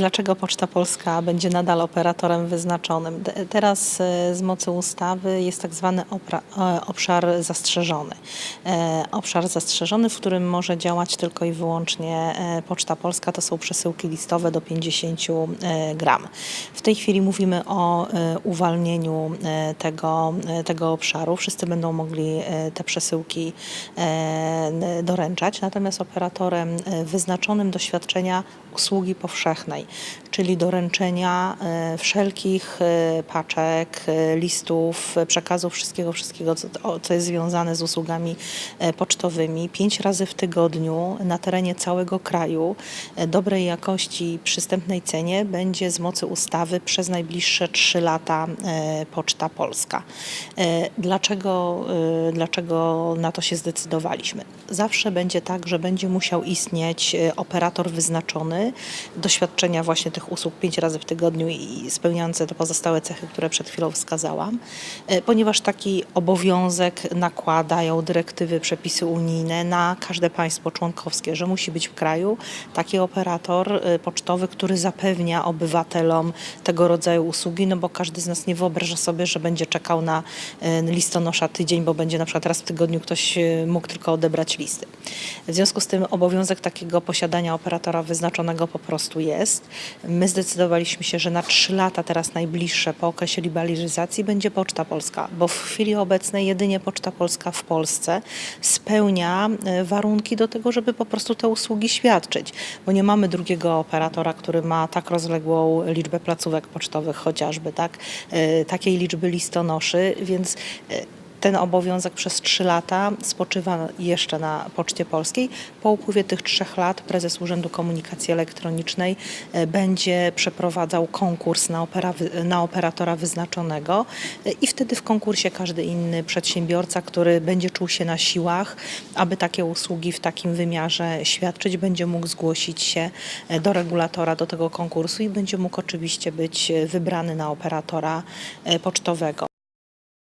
Dlaczego Poczta Polska będzie nadal operatorem wyznaczonym? Teraz e, z mocy ustawy jest tak zwany e, obszar zastrzeżony. E, Obszar zastrzeżony, w którym może działać tylko i wyłącznie Poczta Polska, to są przesyłki listowe do 50 e, gram. W tej chwili mówimy o uwalnieniu tego, tego obszaru. Wszyscy będą mogli te przesyłki doręczać, natomiast operatorem wyznaczonym do świadczenia usługi powszechnej, czyli doręczenia e, wszelkich e, paczek, e, listów, przekazów, wszystkiego, wszystkiego, co, jest związane z usługami pocztowymi, pięć razy w tygodniu na terenie całego kraju, dobrej jakości, przystępnej cenie, będzie z mocy ustawy przez najbliższe trzy lata Poczta Polska. Dlaczego, dlaczego na to się zdecydowaliśmy? Zawsze będzie tak, że będzie musiał istnieć operator wyznaczony do świadczenia właśnie tych usług pięć razy w tygodniu i spełniający te pozostałe cechy, które przed chwilą wskazałam, e, ponieważ taki obowiązek nakładają dyrektywy, przepisy unijne na każde państwo członkowskie, że musi być w kraju taki operator e, pocztowy, który zapewnia obywatelom tego rodzaju usługi, no bo każdy z nas nie wyobraża sobie, że będzie czekał na e, listonosza tydzień, bo będzie na przykład raz w tygodniu ktoś mógł tylko odebrać listy. W związku z tym obowiązek takiego posiadania operatora wyznaczonego po prostu jest. My zdecydowaliśmy się, że na trzy lata teraz najbliższe po okresie liberalizacji będzie Poczta Polska, bo w chwili obecnej jedynie Poczta Polska w Polsce spełnia e, warunki do tego, żeby po prostu te usługi świadczyć, bo nie mamy drugiego operatora, który ma tak rozległą liczbę placówek pocztowych chociażby, tak, e, takiej liczby listonoszy, więc e, ten obowiązek przez trzy lata spoczywa jeszcze na Poczcie Polskiej. Po upływie tych trzech lat prezes Urzędu Komunikacji Elektronicznej e, będzie przeprowadzał konkurs na, opera, na operatora wyznaczonego e, i wtedy w konkursie każdy inny przedsiębiorca, który będzie czuł się na siłach, aby takie usługi w takim wymiarze świadczyć, będzie mógł zgłosić się e, do regulatora do tego konkursu i będzie mógł oczywiście być wybrany na operatora pocztowego.